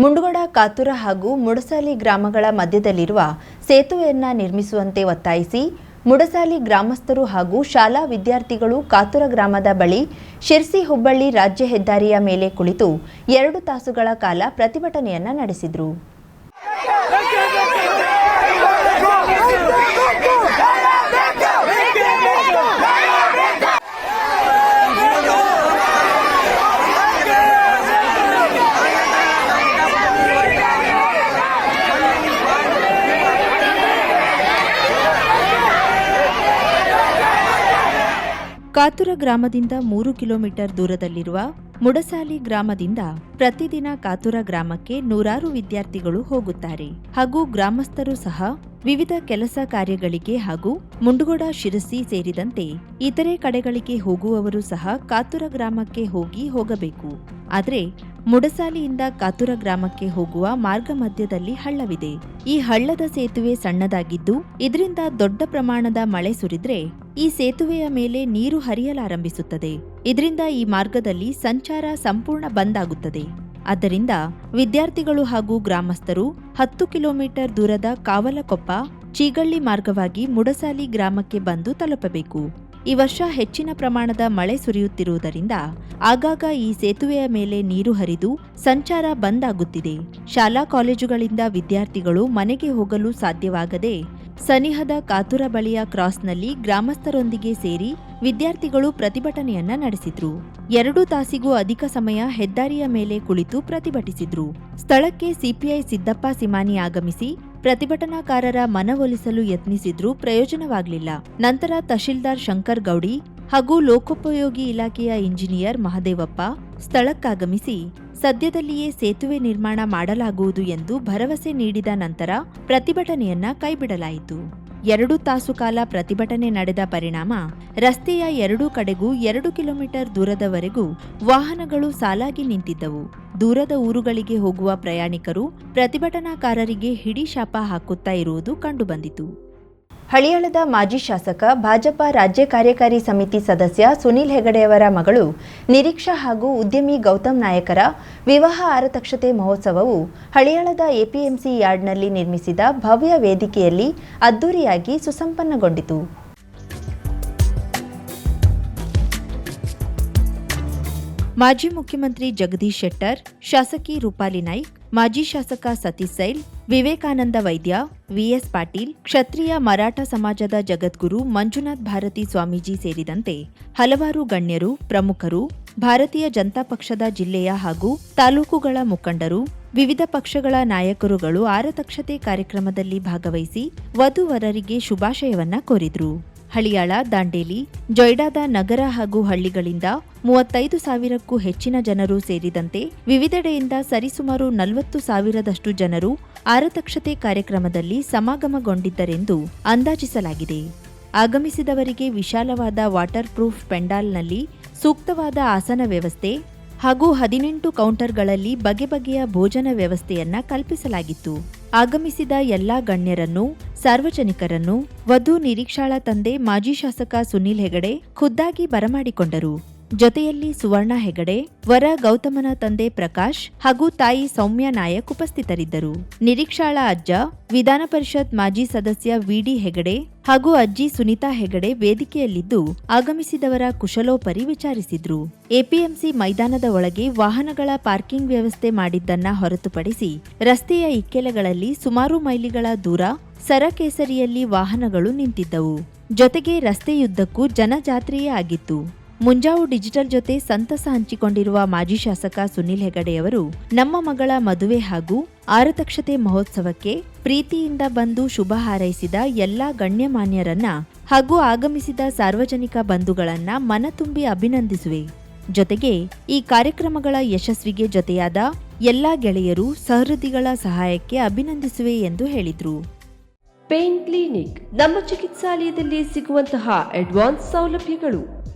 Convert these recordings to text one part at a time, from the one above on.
ಮುಂಡಗೋಡ, ಕಾತುರ ಹಾಗೂ ಮುಡಸಾಲಿ ಗ್ರಾಮಗಳ ಮಧ್ಯದಲ್ಲಿರುವ ಸೇತುವೆಯನ್ನ ನಿರ್ಮಿಸುವಂತೆ ಒತ್ತಾಯಿಸಿ ಮುಡಸಾಲಿ ಗ್ರಾಮಸ್ಥರು ಹಾಗೂ ಶಾಲಾ ವಿದ್ಯಾರ್ಥಿಗಳು ಕಾತುರ ಗ್ರಾಮದ ಬಳಿ ಶಿರ್ಸಿ ಹುಬ್ಬಳ್ಳಿ ರಾಜ್ಯ ಹೆದ್ದಾರಿಯ ಮೇಲೆ ಕುಳಿತು ಎರಡು ತಾಸುಗಳ ಕಾಲ ಪ್ರತಿಭಟನೆಯನ್ನ ನಡೆಸಿದರು. ಕಾತುರ ಗ್ರಾಮದಿಂದ ಮೂರು ಕಿಲೋಮೀಟರ್ ದೂರದಲ್ಲಿರುವ ಮುಡಸಾಲಿ ಗ್ರಾಮದಿಂದ ಪ್ರತಿದಿನ ಕಾತುರ ಗ್ರಾಮಕ್ಕೆ ನೂರಾರು ವಿದ್ಯಾರ್ಥಿಗಳು ಹೋಗುತ್ತಾರೆ. ಹಾಗೂ ಗ್ರಾಮಸ್ಥರು ಸಹ ವಿವಿಧ ಕೆಲಸ ಕಾರ್ಯಗಳಿಗೆ ಹಾಗೂ ಮುಂಡಗೋಡ ಶಿರಸಿ ಸೇರಿದಂತೆ ಇತರೆ ಕಡೆಗಳಿಗೆ ಹೋಗುವವರು ಸಹ ಕಾತುರ ಗ್ರಾಮಕ್ಕೆ ಹೋಗಿ ಹೋಗಬೇಕು. ಆದರೆ ಮುಡಸಾಲಿಯಿಂದ ಕಾತುರ ಗ್ರಾಮಕ್ಕೆ ಹೋಗುವ ಮಾರ್ಗ ಮಧ್ಯದಲ್ಲಿ ಹಳ್ಳವಿದೆ. ಈ ಹಳ್ಳದ ಸೇತುವೆ ಸಣ್ಣದಾಗಿದ್ದು, ಇದರಿಂದ ದೊಡ್ಡ ಪ್ರಮಾಣದ ಮಳೆ ಸುರಿದ್ರೆ ಈ ಸೇತುವೆಯ ಮೇಲೆ ನೀರು ಹರಿಯಲಾರಂಭಿಸುತ್ತದೆ. ಇದರಿಂದ ಈ ಮಾರ್ಗದಲ್ಲಿ ಸಂಚಾರ ಸಂಪೂರ್ಣ ಬಂದ್ ಆಗುತ್ತದೆ ಆದ್ದರಿಂದ ವಿದ್ಯಾರ್ಥಿಗಳು ಹಾಗೂ ಗ್ರಾಮಸ್ಥರು ಹತ್ತು ಕಿಲೋಮೀಟರ್ ದೂರದ ಕಾವಲಕೊಪ್ಪ, ಚೀಗಳ್ಳಿ ಮಾರ್ಗವಾಗಿ ಮುಡಸಾಲಿ ಗ್ರಾಮಕ್ಕೆ ಬಂದು ತಲುಪಬೇಕು. ಈ ವರ್ಷ ಹೆಚ್ಚಿನ ಪ್ರಮಾಣದ ಮಳೆ ಸುರಿಯುತ್ತಿರುವುದರಿಂದ ಆಗಾಗ ಈ ಸೇತುವೆಯ ಮೇಲೆ ನೀರು ಹರಿದು ಸಂಚಾರ ಬಂದ್ ಆಗುತ್ತಿದೆ ಶಾಲಾ ಕಾಲೇಜುಗಳಿಂದ ವಿದ್ಯಾರ್ಥಿಗಳು ಮನೆಗೆ ಹೋಗಲು ಸಾಧ್ಯವಾಗದೆ ಸನಿಹದ ಕಾತುರ ಬಳಿಯ ಕ್ರಾಸ್ನಲ್ಲಿ ಗ್ರಾಮಸ್ಥರೊಂದಿಗೆ ಸೇರಿ ವಿದ್ಯಾರ್ಥಿಗಳು ಪ್ರತಿಭಟನೆಯನ್ನ ನಡೆಸಿದ್ರು. ಎರಡು ತಾಸಿಗೂ ಅಧಿಕ ಸಮಯ ಹೆದ್ದಾರಿಯ ಮೇಲೆ ಕುಳಿತು ಪ್ರತಿಭಟಿಸಿದ್ರು. ಸ್ಥಳಕ್ಕೆ ಸಿಪಿಐ ಸಿದ್ದಪ್ಪ ಸಿಮಾನಿ ಆಗಮಿಸಿ ಪ್ರತಿಭಟನಾಕಾರರ ಮನವೊಲಿಸಲು ಯತ್ನಿಸಿದ್ರೂ ಪ್ರಯೋಜನವಾಗಲಿಲ್ಲ. ನಂತರ ತಹಶೀಲ್ದಾರ್ ಶಂಕರ್ ಗೌಡಿ ಹಾಗೂ ಲೋಕೋಪಯೋಗಿ ಇಲಾಖೆಯ ಇಂಜಿನಿಯರ್ ಮಹದೇವಪ್ಪ ಸ್ಥಳಕ್ಕಾಗಮಿಸಿ ಸದ್ಯದಲ್ಲಿಯೇ ಸೇತುವೆ ನಿರ್ಮಾಣ ಮಾಡಲಾಗುವುದು ಎಂದು ಭರವಸೆ ನೀಡಿದ ನಂತರ ಪ್ರತಿಭಟನೆಯನ್ನ ಕೈಬಿಡಲಾಯಿತು. ಎರಡು ತಾಸು ಕಾಲ ಪ್ರತಿಭಟನೆ ನಡೆದ ಪರಿಣಾಮ ರಸ್ತೆಯ ಎರಡೂ ಕಡೆಗೂ ಎರಡು ಕಿಲೋಮೀಟರ್ ದೂರದವರೆಗೂ ವಾಹನಗಳು ಸಾಲಾಗಿ ನಿಂತಿದ್ದವು. ದೂರದ ಊರುಗಳಿಗೆ ಹೋಗುವ ಪ್ರಯಾಣಿಕರು ಪ್ರತಿಭಟನಾಕಾರರಿಗೆ ಹಿಡಿ ಶಾಪ ಹಾಕುತ್ತಾ ಇರುವುದು ಕಂಡುಬಂದಿತು. ಹಳಿಯಾಳದ ಮಾಜಿ ಶಾಸಕ, ಭಾಜಪ ರಾಜ್ಯ ಕಾರ್ಯಕಾರಿ ಸಮಿತಿ ಸದಸ್ಯ ಸುನೀಲ್ ಹೆಗಡೆಯವರ ಮಗಳು ನಿರೀಕ್ಷಾ ಹಾಗೂ ಉದ್ಯಮಿ ಗೌತಮ್ ನಾಯಕರ ವಿವಾಹ ಆರತಕ್ಷತೆ ಮಹೋತ್ಸವವು ಹಳಿಯಾಳದ ಎಪಿಎಂಸಿ ಯಾರ್ಡ್ನಲ್ಲಿ ನಿರ್ಮಿಸಿದ ಭವ್ಯ ವೇದಿಕೆಯಲ್ಲಿ ಅದ್ದೂರಿಯಾಗಿ ಸುಸಂಪನ್ನಗೊಂಡಿತು. ಮಾಜಿ ಮುಖ್ಯಮಂತ್ರಿ ಜಗದೀಶ್ ಶೆಟ್ಟರ್, ಶಾಸಕಿ ರೂಪಾಲಿ ನಾಯ್ಕ್, ಮಾಜಿ ಶಾಸಕ ಸತೀಶ್ ಸೈಲ್ ವಿವೇಕಾನಂದ ವೈದ್ಯ ವಿಎಸ್ ಪಾಟೀಲ್, ಕ್ಷತ್ರಿಯ ಮರಾಠ ಸಮಾಜದ ಜಗದ್ಗುರು ಮಂಜುನಾಥ್ ಭಾರತಿ ಸ್ವಾಮೀಜಿ ಸೇರಿದಂತೆ ಹಲವಾರು ಗಣ್ಯರು, ಪ್ರಮುಖರು, ಭಾರತೀಯ ಜನತಾ ಪಕ್ಷದ ಜಿಲ್ಲೆಯ ಹಾಗೂ ತಾಲೂಕುಗಳ ಮುಖಂಡರು, ವಿವಿಧ ಪಕ್ಷಗಳ ನಾಯಕರುಗಳು ಆರತಕ್ಷತೆ ಕಾರ್ಯಕ್ರಮದಲ್ಲಿ ಭಾಗವಹಿಸಿ ವಧುವರರಿಗೆ ಶುಭಾಶಯವನ್ನ ಕೋರಿದ್ರು. ಹಳಿಯಾಳ, ದಾಂಡೇಲಿ, ಜೊಯ್ಡಾದ ನಗರ ಹಾಗೂ ಹಳ್ಳಿಗಳಿಂದ ಮೂವತ್ತೈದು ಸಾವಿರಕ್ಕೂ ಹೆಚ್ಚಿನ ಜನರು ಸೇರಿದಂತೆ ವಿವಿಧೆಡೆಯಿಂದ ಸರಿಸುಮಾರು ನಲವತ್ತು ಸಾವಿರದಷ್ಟು ಜನರು ಆರತಕ್ಷತೆ ಕಾರ್ಯಕ್ರಮದಲ್ಲಿ ಸಮಾಗಮಗೊಂಡಿದ್ದರೆಂದು ಅಂದಾಜಿಸಲಾಗಿದೆ. ಆಗಮಿಸಿದವರಿಗೆ ವಿಶಾಲವಾದ ವಾಟರ್ ಪ್ರೂಫ್ ಪೆಂಡಾಲ್ನಲ್ಲಿ ಸೂಕ್ತವಾದ ಆಸನ ವ್ಯವಸ್ಥೆ ಹಾಗೂ ಹದಿನೆಂಟು ಕೌಂಟರ್ಗಳಲ್ಲಿ ಬಗೆ ಬಗೆಯ ಭೋಜನ ವ್ಯವಸ್ಥೆಯನ್ನ ಕಲ್ಪಿಸಲಾಗಿತ್ತು. ಆಗಮಿಸಿದ ಎಲ್ಲಾ ಗಣ್ಯರನ್ನು ಸಾರ್ವಜನಿಕರನ್ನು ವಧು ನಿರೀಕ್ಷಾಳ ತಂದೆ ಮಾಜಿ ಶಾಸಕ ಸುನೀಲ್ ಹೆಗಡೆ ಖುದ್ದಾಗಿ ಬರಮಾಡಿಕೊಂಡರು. ಜೊತೆಯಲ್ಲಿ ಸುವರ್ಣ ಹೆಗಡೆ, ವರ ಗೌತಮನ ತಂದೆ ಪ್ರಕಾಶ್ ಹಾಗೂ ತಾಯಿ ಸೌಮ್ಯ ನಾಯಕ್ ಉಪಸ್ಥಿತರಿದ್ದರು. ನಿರೀಕ್ಷಾಳ ಅಜ್ಜ, ವಿಧಾನ ಪರಿಷತ್ ಮಾಜಿ ಸದಸ್ಯ ವಿಡಿ ಹೆಗಡೆ ಹಾಗೂ ಅಜ್ಜಿ ಸುನಿತಾ ಹೆಗಡೆ ವೇದಿಕೆಯಲ್ಲಿದ್ದು ಆಗಮಿಸಿದವರ ಕುಶಲೋಪರಿ ವಿಚಾರಿಸಿದ್ರು. ಎಪಿಎಂಸಿ ಮೈದಾನದ ಒಳಗೆ ವಾಹನಗಳ ಪಾರ್ಕಿಂಗ್ ವ್ಯವಸ್ಥೆ ಮಾಡಿದ್ದನ್ನ ಹೊರತುಪಡಿಸಿ ರಸ್ತೆಯ ಇಕ್ಕೆಲೆಗಳಲ್ಲಿ ಸುಮಾರು ಮೈಲಿಗಳ ದೂರ ಸರಕೇಸರಿಯಲ್ಲಿ ವಾಹನಗಳು ನಿಂತಿದ್ದವು. ಜೊತೆಗೆ ರಸ್ತೆಯುದ್ದಕ್ಕೂ ಜನಜಾತ್ರೆಯೇ ಆಗಿತ್ತು. ಮುಂಜಾವು ಡಿಜಿಟಲ್ ಜೊತೆ ಸಂತಸ ಹಂಚಿಕೊಂಡಿರುವ ಮಾಜಿ ಶಾಸಕ ಸುನಿಲ್ ಹೆಗಡೆಯವರು ನಮ್ಮ ಮಗಳ ಮದುವೆ ಹಾಗೂ ಆರತಕ್ಷತೆ ಮಹೋತ್ಸವಕ್ಕೆ ಪ್ರೀತಿಯಿಂದ ಬಂದು ಶುಭ ಹಾರೈಸಿದ ಎಲ್ಲಾ ಗಣ್ಯಮಾನ್ಯರನ್ನ ಹಾಗೂ ಆಗಮಿಸಿದ ಸಾರ್ವಜನಿಕ ಬಂಧುಗಳನ್ನ ಮನತುಂಬಿ ಅಭಿನಂದಿಸುವೆ. ಜೊತೆಗೆ ಈ ಕಾರ್ಯಕ್ರಮಗಳ ಯಶಸ್ವಿಗೆ ಜೊತೆಯಾದ ಎಲ್ಲಾ ಗೆಳೆಯರು ಸಹೃದಿಗಳ ಸಹಾಯಕ್ಕೆ ಅಭಿನಂದಿಸುವೆ ಎಂದು ಹೇಳಿದರು. ಪೇನ್ ಕ್ಲಿನಿಕ್, ನಮ್ಮ ಚಿಕಿತ್ಸಾಲಯದಲ್ಲಿ ಸಿಗುವಂತಹ ಅಡ್ವಾನ್ಸ್ ಸೌಲಭ್ಯಗಳು.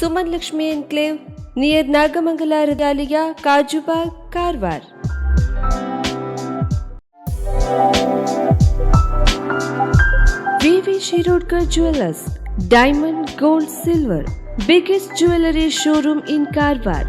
Suman Lakshmi enclave near Nagamangala ರದಾಲಿಯ Kajubag Karwar. V V Shirodkar jewellers diamond gold silver biggest jewellery showroom in Karwar